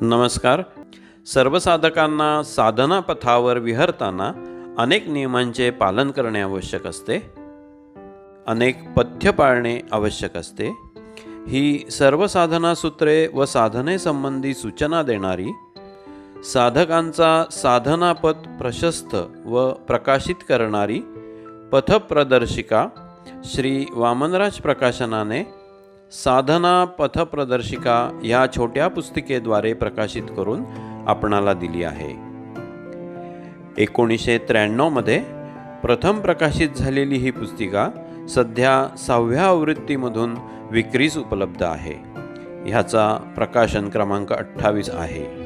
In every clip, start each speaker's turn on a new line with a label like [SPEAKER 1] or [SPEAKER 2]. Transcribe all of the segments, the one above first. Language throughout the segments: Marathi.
[SPEAKER 1] नमस्कार. सर्व साधकांना साधना पथावर विहरताना अनेक नियमांचे पालन करणे आवश्यक असते. अनेक पथ्य पाळणे आवश्यक असते. ही सर्व साधना सूत्रे व साधनेसंबंधी सूचना देणारी साधकांचा साधनापथ प्रशस्त व प्रकाशित करणारी पथप्रदर्शिका श्री वामनराज प्रकाशनाने साधना पथप्रदर्शिका या छोट्या पुस्तिकेद्वारे प्रकाशित करून आपणाला दिली आहे. एकोणीसशे त्र्याण्णवमध्ये प्रथम प्रकाशित झालेली ही पुस्तिका सध्या सहाव्या आवृत्तीमधून विक्रीस उपलब्ध आहे. ह्याचा प्रकाशन क्रमांक अठ्ठावीस आहे.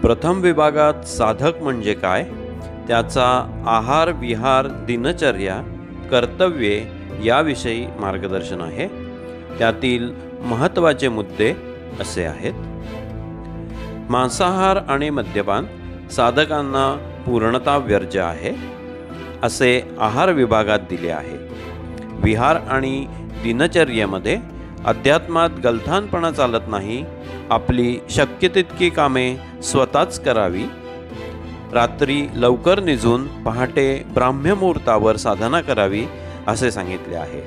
[SPEAKER 1] प्रथम विभागात साधक म्हणजे काय? त्याचा आहार विहार दिनचर्या कर्तव्ये याविषयी मार्गदर्शन आहे. त्यातील महत्त्वाचे मुद्दे असे आहेत. मांसाहार आणि मद्यपान साधकांना पूर्णता वर्ज्य आहे असे आहार विभागात दिले आहे. विहार आणि दिनचर्येमध्ये अध्यात्मात गलथानपणा चालत नाही आपली शक्य तितकी कामे स्वतःच करावी रात्री लवकर निजून पहाटे ब्राह्म्यमुहूर्तावर साधना करावी असे सांगितले आहे.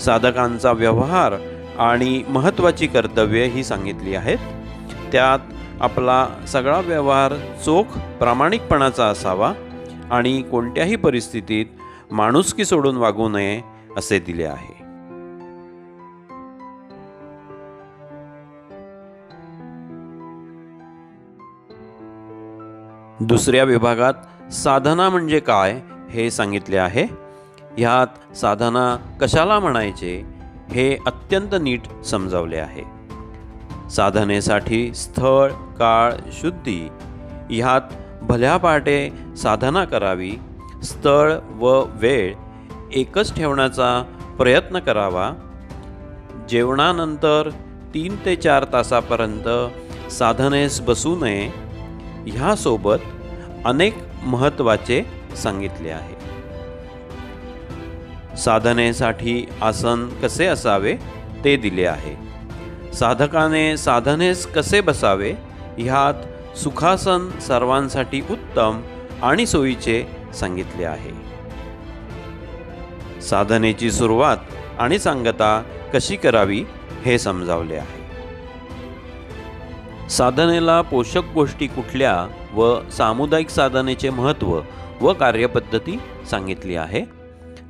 [SPEAKER 1] साधकांचा व्यवहार आणि महत्त्वाची कर्तव्ये ही सांगितली आहेत. त्यात आपला सगळा व्यवहार चोख प्रामाणिकपणाचा असावा आणि कोणत्याही परिस्थितीत माणुसकी सोडून वागू नये असे दिले आहे. दुसऱ्या विभागात साधना म्हणजे काय हे सांगितले आहे. ह्यात साधना कशाला म्हणायचे हे अत्यंत नीट समजावले आहे. साधनेसाठी स्थळ काळ शुद्धी ह्यात भल्या पहाटे साधना करावी स्थळ व वेळ एकच ठेवण्याचा प्रयत्न करावा. जेवणानंतर तीन ते चार तासापर्यंत साधनेस बसू नये. ह्यासोबत अनेक महत्त्वाचे सांगितले आहे. साधनेसाठी आसन कसे असावे ते दिले आहे. साधकाने साधनेस कसे बसावे ह्यात सुखासन सर्वांसाठी उत्तम आणि सोयीचे सांगितले आहे. साधनेची सुरुवात आणि सांगता कशी करावी हे समजावले आहे. साधनेला पोषक गोष्टी कुठल्या व सामुदायिक साधनेचे महत्त्व व कार्यपद्धती सांगितली आहे.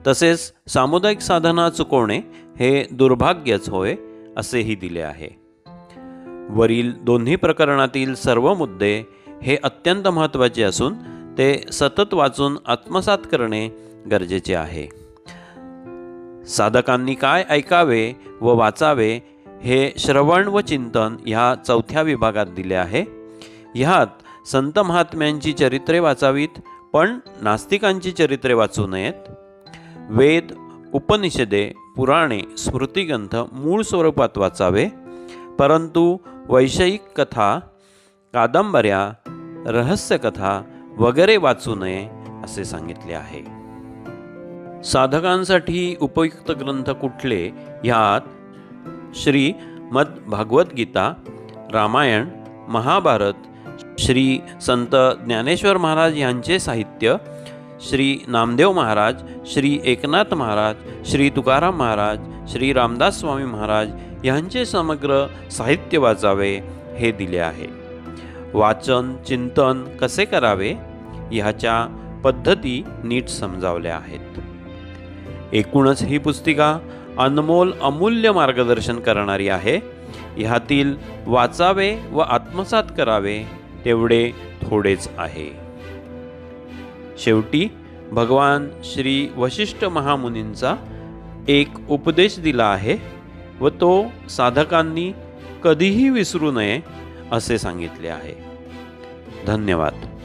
[SPEAKER 1] तसेच सामुदायिक साधना चुकवणे हे दुर्भाग्यच होय असेही दिले आहे. वरील दोन्ही प्रकरणातील सर्व मुद्दे हे अत्यंत महत्त्वाचे असून ते सतत वाचून आत्मसात करणे गरजेचे आहे. साधकांनी काय ऐकावे व वाचावे हे श्रवण व चिंतन ह्या चौथ्या विभागात दिले आहे. ह्यात संत महात्म्यांची चरित्रे वाचावीत पण नास्तिकांची चरित्रे वाचू नयेत. वेद उपनिषदे पुराणे स्मृतिग्रंथ मूळ स्वरूपात वाचावे परंतु वैषयिक कथा कादंबऱ्या रहस्यकथा वगैरे वाचू नये असे सांगितले आहे. साधकांसाठी उपयुक्त ग्रंथ कुठले? ह्यात श्री मद भागवत गीता रामायण महाभारत श्री संत ज्ञानेश्वर महाराज यांचे साहित्य श्री नामदेव महाराज श्री एकनाथ महाराज श्री तुकाराम महाराज श्री रामदास स्वामी महाराज यांचे समग्र साहित्य वाचावे हे दिले आहे. वाचन चिंतन कसे करावे? ह्याच्या पद्धती नीट समजावल्या आहेत. एकूणच ही पुस्तिका अनमोल अमूल्य मार्गदर्शन करणारी आहे. ह्यातील वाचावे व आत्मसात करावे तेवढे थोडेच आहे. शेवटी भगवान श्री वशिष्ठ महामुनींचा एक उपदेश दिला आहे व तो साधकांनी कधीही विसरू नये असे सांगितले आहे. धन्यवाद.